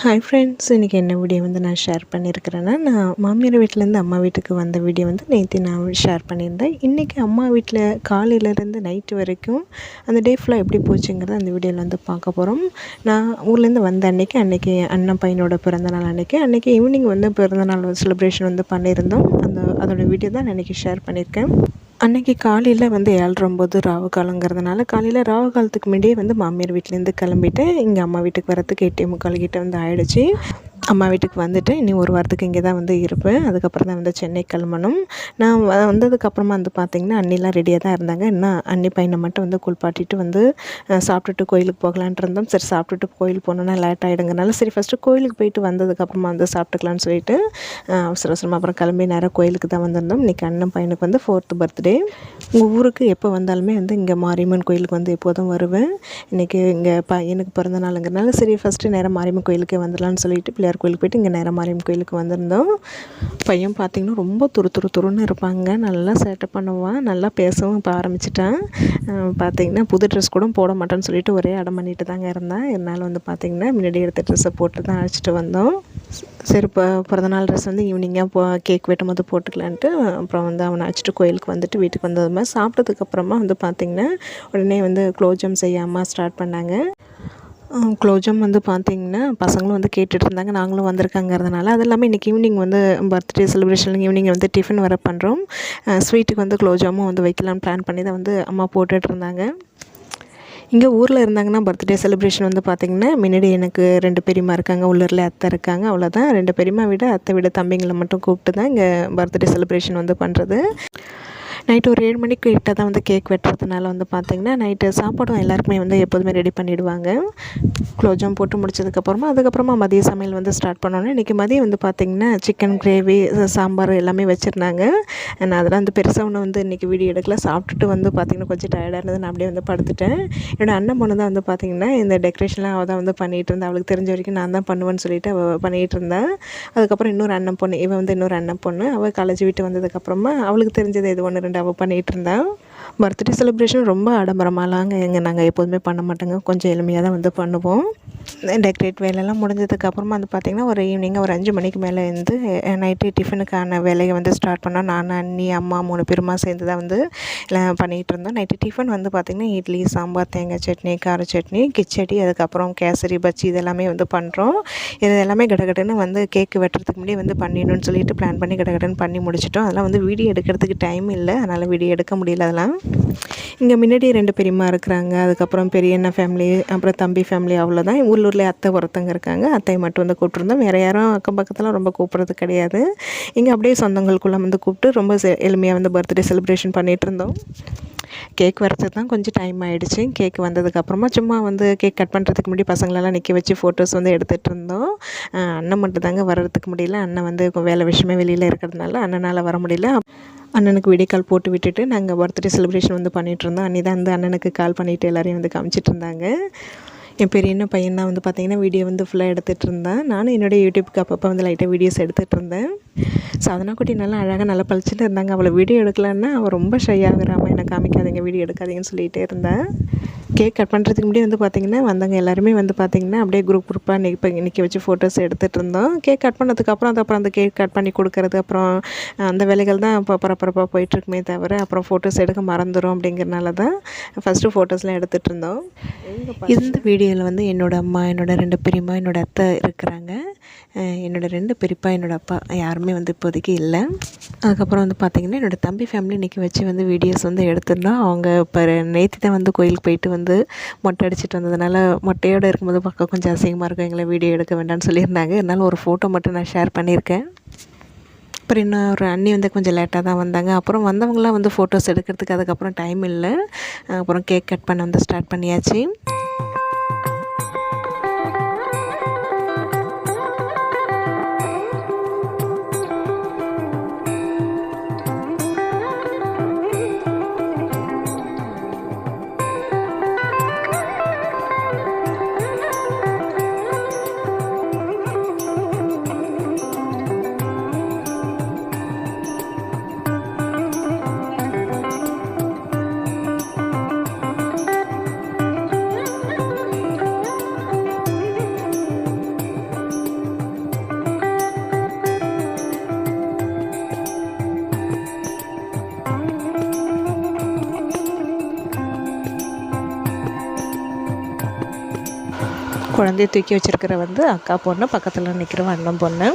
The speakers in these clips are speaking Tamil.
ஹாய் ஃப்ரெண்ட்ஸ் இன்றைக்கி என்ன வீடியோ வந்து நான் ஷேர் பண்ணியிருக்கிறேன்னா நான் மாமியார் வீட்டிலேருந்து அம்மா வீட்டுக்கு வந்த வீடியோ வந்து நேற்று நான் ஷேர் பண்ணியிருந்தேன். இன்றைக்கி அம்மா வீட்டில் காலையிலேருந்து நைட்டு வரைக்கும் அந்த டே ஃபுல்லாக எப்படி போச்சுங்கிறத அந்த வீடியோவில் வந்து பார்க்க போகிறோம் நான் ஊர்லேருந்து வந்த அன்றைக்கி அன்றைக்கி அண்ணன் பையனோட பிறந்தநாள் அன்றைக்கி அன்றைக்கி ஈவினிங் வந்து பிறந்தநாள் செலிப்ரேஷன் வந்து பண்ணியிருந்தோம். அந்த அதோடய வீடியோ தான் நான் இன்றைக்கி ஷேர் பண்ணியிருக்கேன். அன்றைக்கி காலையில் வந்து ஏழ்றம்போது ராவு காலங்கிறதுனால காலையில் ராவு காலத்துக்கு முன்னாடியே வந்து மாமியார் வீட்டிலேருந்து கிளம்பிட்டு இங்கே அம்மா வீட்டுக்கு வரத்துக்கு எட்டே முக்கால் கிட்டே வந்து ஆயிடுச்சு. அம்மா வீட்டுக்கு வந்துட்டு இனி ஒரு வாரத்துக்கு இங்கே தான் வந்து இருப்பேன். அதுக்கப்புறம் தான் வந்து சென்னை கிளம்பணும். நான் வந்ததுக்கப்புறமா வந்து பார்த்திங்கன்னா அண்ணிலாம் ரெடியாக தான் இருந்தாங்க. என்ன அண்ணி பையனை மட்டும் வந்து குளிப்பாட்டிட்டு வந்து சாப்பிட்டுட்டு கோயிலுக்கு போகலான்ட்டு இருந்தோம். சரி சாப்பிட்டுட்டு கோயில் போனோன்னா லேட் ஆகிடுங்கனால சரி ஃபஸ்ட்டு கோயிலுக்கு போயிட்டு வந்ததுக்கப்புறமா வந்து சாப்பிட்டுக்கலான்னு சொல்லிட்டு அவசர அவசரமாக அப்புறம் கிளம்பி நேராக கோயிலுக்கு தான் வந்திருந்தோம். இன்றைக்கி அண்ணன் பையனுக்கு வந்து ஃபோர்த்து பர்த்டே உங்கள் ஊருக்கு எப்போ வந்தாலுமே வந்து இங்கே மாரியம்மன் கோயிலுக்கு வந்து எப்போதும் வருவேன். இன்றைக்கி இங்கே பையனுக்கு பிறந்த நாளுங்கிறனால சரி ஃபஸ்ட்டு நேரம் மாரியம்மன் கோயிலுக்கு வந்துடலான்னு சொல்லிட்டு பிள்ளையார் கோயிலுக்கு போயிட்டு இங்கே நேரம் மாரியம்மன் கோயிலுக்கு வந்திருந்தோம். பையன் பார்த்திங்கன்னா ரொம்ப துரு துரு துருன்னு இருப்பாங்க. நல்லா சேட்டை பண்ணுவான். நல்லா பேசவும் இப்போ ஆரம்பிச்சிட்டான். பார்த்திங்கன்னா புது ட்ரெஸ் கூட போட மாட்டேன்னு சொல்லிட்டு ஒரே அடம் பண்ணிட்டு தாங்க இருந்தேன். இருந்தாலும் வந்து பார்த்திங்கன்னா முன்னாடி எடுத்த ட்ரெஸ்ஸை போட்டு தான் அழைச்சிட்டு வந்தோம். சரி இப்போ பிறந்தநாள் ட்ரெஸ் வந்து ஈவினிங்காக போ கேக் வெட்டும் போது போட்டுக்கலான்ட்டு அப்புறம் வந்து அவனை அழைச்சிட்டு கோயிலுக்கு வந்துட்டு வீட்டுக்கு வந்தது மாதிரி சாப்பிட்டதுக்கப்புறமா வந்து பார்த்திங்கன்னா உடனே வந்து க்ளோஜம் செய்ய அம்மா ஸ்டார்ட் பண்ணாங்க. க்ளோஜம் வந்து பார்த்திங்கன்னா பசங்களும் வந்து கேட்டுட்டு இருந்தாங்க நாங்களும் வந்திருக்காங்கிறதுனால. அது இல்லாமல் இன்றைக்கி ஈவினிங் வந்து பர்த்டே செலிப்ரேஷன் ஈவினிங் வந்து டிஃபன் வர பண்ணுறோம் ஸ்வீட்டுக்கு வந்து க்ளோஜாமும் வந்து வைக்கலாம்னு பிளான் பண்ணி தான் வந்து அம்மா போட்டுட்ருந்தாங்க இங்கே ஊரில் இருந்தாங்கன்னா பர்த்டே செலிப்ரேஷன் வந்து பார்த்திங்கன்னா முன்னாடி எனக்கு ரெண்டு பெரியம்மா இருக்காங்க உள்ளூரில் அத்தை இருக்காங்க அவ்வளோதான் ரெண்டு பெரியம்மா விட அத்தை விட தம்பிங்களை மட்டும் கூப்பிட்டு தான் இங்கே பர்த்டே செலிப்ரேஷன் வந்து பண்ணுறது நைட்டு ஒரு ஏழு மணிக்கு கிட்ட தான் வந்து கேக் வெட்டுறதுனால வந்து பார்த்திங்கன்னா நைட்டு சாப்பாடும் எல்லாருக்குமே வந்து எப்போதுமே ரெடி பண்ணிவிடுவாங்க குலோஜாம் போட்டு முடிச்சதுக்கப்புறமா அதுக்கப்புறமா மதிய சமையல் வந்து ஸ்டார்ட் பண்ணோன்னே இன்றைக்கி மதியம் வந்து பார்த்திங்கன்னா சிக்கன் கிரேவி சாம்பார் எல்லாமே வச்சுருந்தாங்க. நான் அதெல்லாம் வந்து பெருசாக ஒன்று வந்து இன்றைக்கி வீடியோ எடுக்கல. சாப்பிட்டுட்டு வந்து பார்த்திங்கன்னா கொஞ்சம் டயர்டாக இருந்தது நான் அப்படியே வந்து படுத்துட்டேன். என்னோடய அண்ணன் பொண்ணு தான் வந்து பார்த்திங்கன்னா இந்த டெக்கரேஷன்லாம் அவள் தான் வந்து பண்ணிகிட்டு இருந்தா. அவளுக்கு தெரிஞ்ச வரைக்கும் நான் தான் பண்ணுவேன்னு சொல்லிட்டு அவள் பண்ணிகிட்டு இருந்தேன் அதுக்கப்புறம் இன்னொரு அண்ணன் பொண்ணு இவன் வந்து இன்னொரு அண்ணன் பொண்ணு. அவள் காலேஜ் விட்டு வந்ததுக்கப்புறமா அவளுக்கு தெரிஞ்சது இது ஒன்று ரெண்டு தவ பண்ணிகிட்ருந்தேன் பர்த்டே செலிப்ரேஷன் ரொம்ப ஆடம்பரமாகலாங்க எங்கள் நாங்கள் எப்போதுமே பண்ண மாட்டோங்க. கொஞ்சம் எளிமையாக தான் வந்து பண்ணுவோம். டெக்கரேட் வேலையெல்லாம் முடிஞ்சதுக்கப்புறமா வந்து பார்த்திங்கன்னா ஒரு ஈவினிங் ஒரு அஞ்சு மணிக்கு மேலே இருந்து நைட்டு டிஃபனுக்கான வேலையை வந்து ஸ்டார்ட் பண்ணோம். நான் அண்ணி அம்மா மூணு பேருமா சேர்ந்து தான் வந்து எல்லாம் பண்ணிகிட்டு இருந்தோம். நைட்டு டிஃபன் வந்து பார்த்திங்கன்னா இட்லி சாம்பார் தேங்காய் சட்னி கார சட்னி கிச்சடி அதுக்கப்புறம் கேசரி பச்சி இதெல்லாமே வந்து பண்ணுறோம் இது எல்லாமே கடகடன்னு வந்து கேக்கு வெட்டுறதுக்கு முன்னாடி வந்து பண்ணிடணும்னு சொல்லிட்டு பிளான் பண்ணி கடகடன்னு பண்ணி முடிச்சிட்டோம். அதெல்லாம் வந்து வீடியோ எடுக்கிறதுக்கு டைம் இல்லை. அதனால் வீடியோ எடுக்க முடியல அதெல்லாம். இங்கே முன்னாடி ரெண்டு பெரியம்மா இருக்கிறாங்க. அதுக்கப்புறம் பெரியண்ணா ஃபேமிலி அப்புறம் தம்பி ஃபேமிலி அவ்வளோதான் உள்ளூரில் அத்தை ஒருத்தங்க இருக்காங்க. அத்தையை மட்டும் வந்து கூப்பிட்ருந்தோம் வேறு யாரும் அக்கம் பக்கத்தில் ரொம்ப கூப்பிட்றது கிடையாது. இங்கே அப்படியே சொந்தங்களுக்குள்ளே வந்து கூப்பிட்டு ரொம்ப எளிமையாக வந்து பர்த்டே செலிப்ரேஷன் பண்ணிகிட்டு இருந்தோம் கேக் வரதுக்கு தான் கொஞ்சம் டைம் ஆகிடுச்சு கேக் வந்ததுக்கப்புறமா சும்மா வந்து கேக் கட் பண்ணுறதுக்கு முன்னாடி பசங்களெல்லாம் நிற்க வச்சு ஃபோட்டோஸ் வந்து எடுத்துகிட்டு இருந்தோம். அண்ணன் மட்டும் தாங்க வர்றதுக்கு முடியல. அண்ணன் வந்து வேலை விஷயமே வெளியில் இருக்கிறதுனால அண்ணனால் வர முடியல. அண்ணனுக்கு வீடியோ கால் போட்டு விட்டுட்டு நாங்கள் பர்த்டே செலிப்ரேஷன் வந்து பண்ணிகிட்டு இருந்தோம் அன்னி தான் வந்து அண்ணனுக்கு கால் பண்ணிவிட்டு எல்லோரையும் வந்து காமிச்சிட்டு இருந்தாங்க. என் பெரிய பையன் தான் வந்து பார்த்திங்கன்னா வீடியோ வந்து ஃபுல்லாக எடுத்துகிட்டு இருந்தேன். நானும் என்னுடைய யூடியூப்க்கு அப்பப்போ வந்து லைட்டாக வீடியோஸ் எடுத்துகிட்டு இருந்தேன். சாதனா குட்டி நல்லா அழகாக நல்லா பழிச்சுட்டு இருந்தாங்க. அவளை வீடியோ எடுக்கலான்னா அவள் ரொம்ப ஷை ஆகுறாமல் என்னை காமிக்காதீங்க வீடியோ எடுக்காதீங்கன்னு சொல்லிகிட்டே இருந்தேன் கேக் கட் பண்ணுறதுக்கு முன்னாடி வந்து பார்த்திங்கன்னா வந்தவங்க எல்லாருமே வந்து பார்த்திங்கன்னா அப்படியே குரூப் குரூப்பாக நிற்ப நிற்க வச்சு ஃபோட்டோஸ் எடுத்துகிட்டு இருந்தோம். கேக் கட் பண்ணதுக்கப்புறம் அது அப்புறம் அந்த கேக் கட் பண்ணி கொடுக்கறது அப்புறம் அந்த வேலைகள் தான் இப்போ பரபரப்பாக போயிட்டுருக்குமே தவிர அப்புறம் ஃபோட்டோஸ் எடுக்க மறந்துடும் அப்படிங்கிறனால தான் ஃபஸ்ட்டு ஃபோட்டோஸ்லாம் எடுத்துகிட்டு இருந்தோம். இந்த வீடியோவில் வந்து என்னோடய அம்மா என்னோடய ரெண்டு பெரியம்மா என்னோடய அத்தை இருக்கிறாங்க. என்னோடய ரெண்டு பெரியப்பா என்னோடய அப்பா யாருமே வந்து இப்போதைக்கு இல்லை. அதுக்கப்புறம் வந்து பார்த்திங்கன்னா என்னோடய தம்பி ஃபேமிலி இன்றைக்கி வச்சு வந்து வீடியோஸ் வந்து எடுத்துருந்தோம். அவங்க இப்போ நேற்று தான் வந்து கோயிலுக்கு போயிட்டு வந்து மொட்டை அடிச்சிட்டு வந்ததுனால மொட்டையோடு இருக்கும்போது பார்க்க கொஞ்சம் அசிங்கமாக இருக்கும். எங்களை வீடியோ எடுக்க வேண்டாம்னு சொல்லியிருந்தாங்க. இருந்தாலும் ஒரு ஃபோட்டோ மட்டும் நான் ஷேர் பண்ணியிருக்கேன். அப்புறம் இன்னும் ஒரு அண்ணி வந்து கொஞ்சம் லேட்டாக தான் வந்தாங்க. அப்புறம் வந்தவங்களாம் வந்து ஃபோட்டோஸ் எடுக்கிறதுக்கு அதுக்கப்புறம் டைம் இல்லை. அப்புறம் கேக் கட் பண்ண வந்து ஸ்டார்ட் பண்ணியாச்சு. குழந்தைய தூக்கி வச்சிருக்கிற வந்து அக்கா பொண்ணு பக்கத்தில் நிற்கிற அண்ணன் பொண்ணு.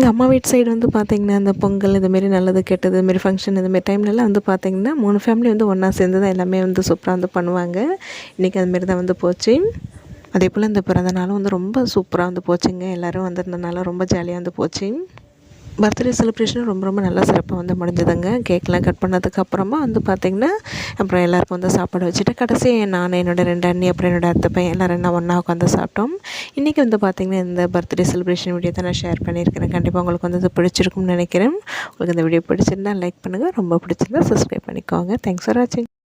எங்கள் அம்மா வீட்டு சைடு வந்து பார்த்திங்கன்னா அந்த பொங்கல் இதுமாரி நல்லது கெட்டது இதுமாரி ஃபங்க்ஷன் இதுமாரி டைம்லலாம் வந்து பார்த்திங்கன்னா மூணு ஃபேமிலி வந்து ஒன்றா சேர்ந்து தான் எல்லாமே வந்து சூப்பராக வந்து பண்ணுவாங்க. இன்றைக்கி அதுமாரி தான் வந்து போச்சு. அதே போல் இந்த பிறந்த நாளும் வந்து ரொம்ப சூப்பராக வந்து போச்சுங்க. எல்லோரும் வந்திருந்தனால ரொம்ப ஜாலியாக வந்து போச்சு. பர்த்டே செலிப்ரேஷன் ரொம்ப ரொம்ப நல்லா சிறப்பாக வந்து முடிஞ்சதுங்க. கேக்லாம் கட் பண்ணதுக்கப்புறமா வந்து பார்த்திங்கன்னா அப்புறம் எல்லாருக்கும் வந்து சாப்பாடு வச்சுட்டு கடைசி நான் என்னோடய ரெண்டு அண்ணி அப்புறம் என்னோடய அத்தை பையன் எல்லோரும் என்ன ஒன்றா உட்காந்து சாப்பிட்டோம். இன்றைக்கி வந்து பார்த்திங்கன்னா இந்த பர்த்டே செலிப்ரேஷன் வீடியோ தான் நான் ஷேர் பண்ணியிருக்கிறேன். கண்டிப்பாக உங்களுக்கு வந்து இது பிடிச்சிருக்கும்னு நினைக்கிறேன். உங்களுக்கு இந்த வீடியோ பிடிச்சிருந்தா லைக் பண்ணுங்கள் ரொம்ப பிடிச்சிருந்தால் சப்ஸ்கிரைப் பண்ணிக்கோங்க. தேங்க்ஸ் ஃபார் வாட்சிங்